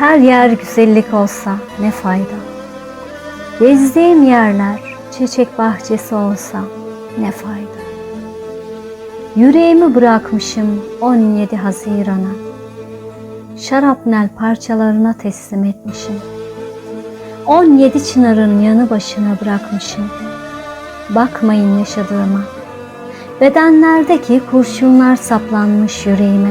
Her yer güzellik olsa ne fayda. Gezdiğim yerler çiçek bahçesi olsa ne fayda. Yüreğimi bırakmışım 17 Haziran'a. Şarapnel parçalarına teslim etmişim. 17 çınarın yanı başına bırakmışım. Bakmayın yaşadığıma. Bedenlerdeki kurşunlar saplanmış yüreğime.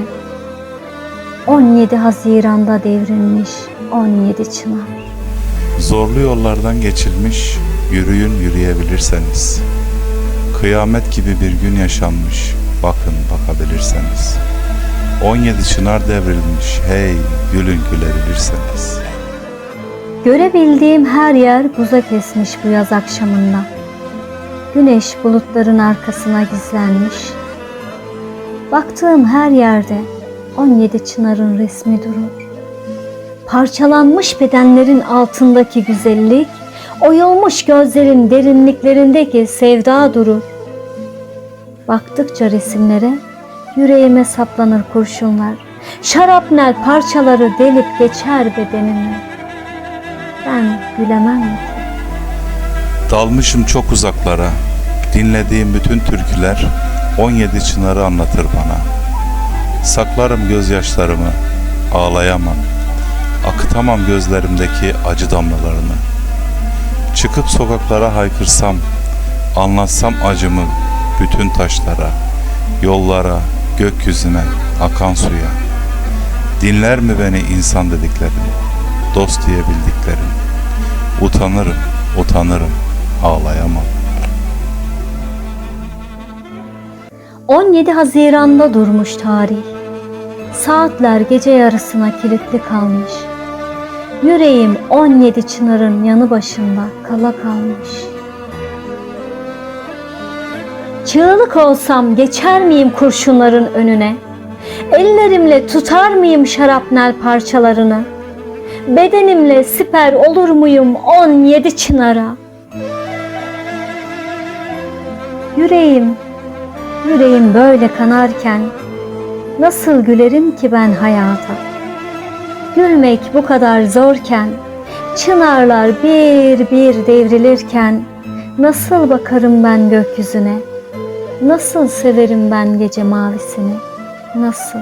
17 Haziran'da devrilmiş 17 çınar. Zorlu yollardan geçilmiş, yürüyün yürüyebilirseniz. Kıyamet gibi bir gün yaşanmış, bakın bakabilirseniz. 17 çınar devrilmiş, hey gülün gülebilirseniz. Görebildiğim her yer buza kesmiş bu yaz akşamında. Güneş bulutların arkasına gizlenmiş. Baktığım her yerde 17 çınarın resmi durur. Parçalanmış bedenlerin altındaki güzellik, oyulmuş gözlerin derinliklerindeki sevda durur. Baktıkça resimlere yüreğime saplanır kurşunlar. Şarapnel parçaları delip geçer bedenimi. Ben gülemem mi? Dalmışım çok uzaklara, dinlediğim bütün türküler 17 çınarı anlatır bana. Saklarım gözyaşlarımı, ağlayamam. Akıtamam gözlerimdeki acı damlalarını. Çıkıp sokaklara haykırsam, anlatsam acımı bütün taşlara, yollara, gökyüzüne, akan suya. Dinler mi beni insan dediklerim, dost diyebildiklerim? Utanırım, utanırım, ağlayamam. 17 Haziran'da durmuş tarih. Saatler gece yarısına kilitli kalmış. Yüreğim 17 çınarın yanı başında kala kalmış. Çığlık olsam geçer miyim kurşunların önüne? Ellerimle tutar mıyım şarapnel parçalarını? Bedenimle siper olur muyum 17 çınara? Yüreğim Yüreğim böyle kanarken nasıl gülerim ki ben hayata? Gülmek bu kadar zorken, çınarlar bir bir devrilirken nasıl bakarım ben gökyüzüne? Nasıl severim ben gece mavisini? Nasıl?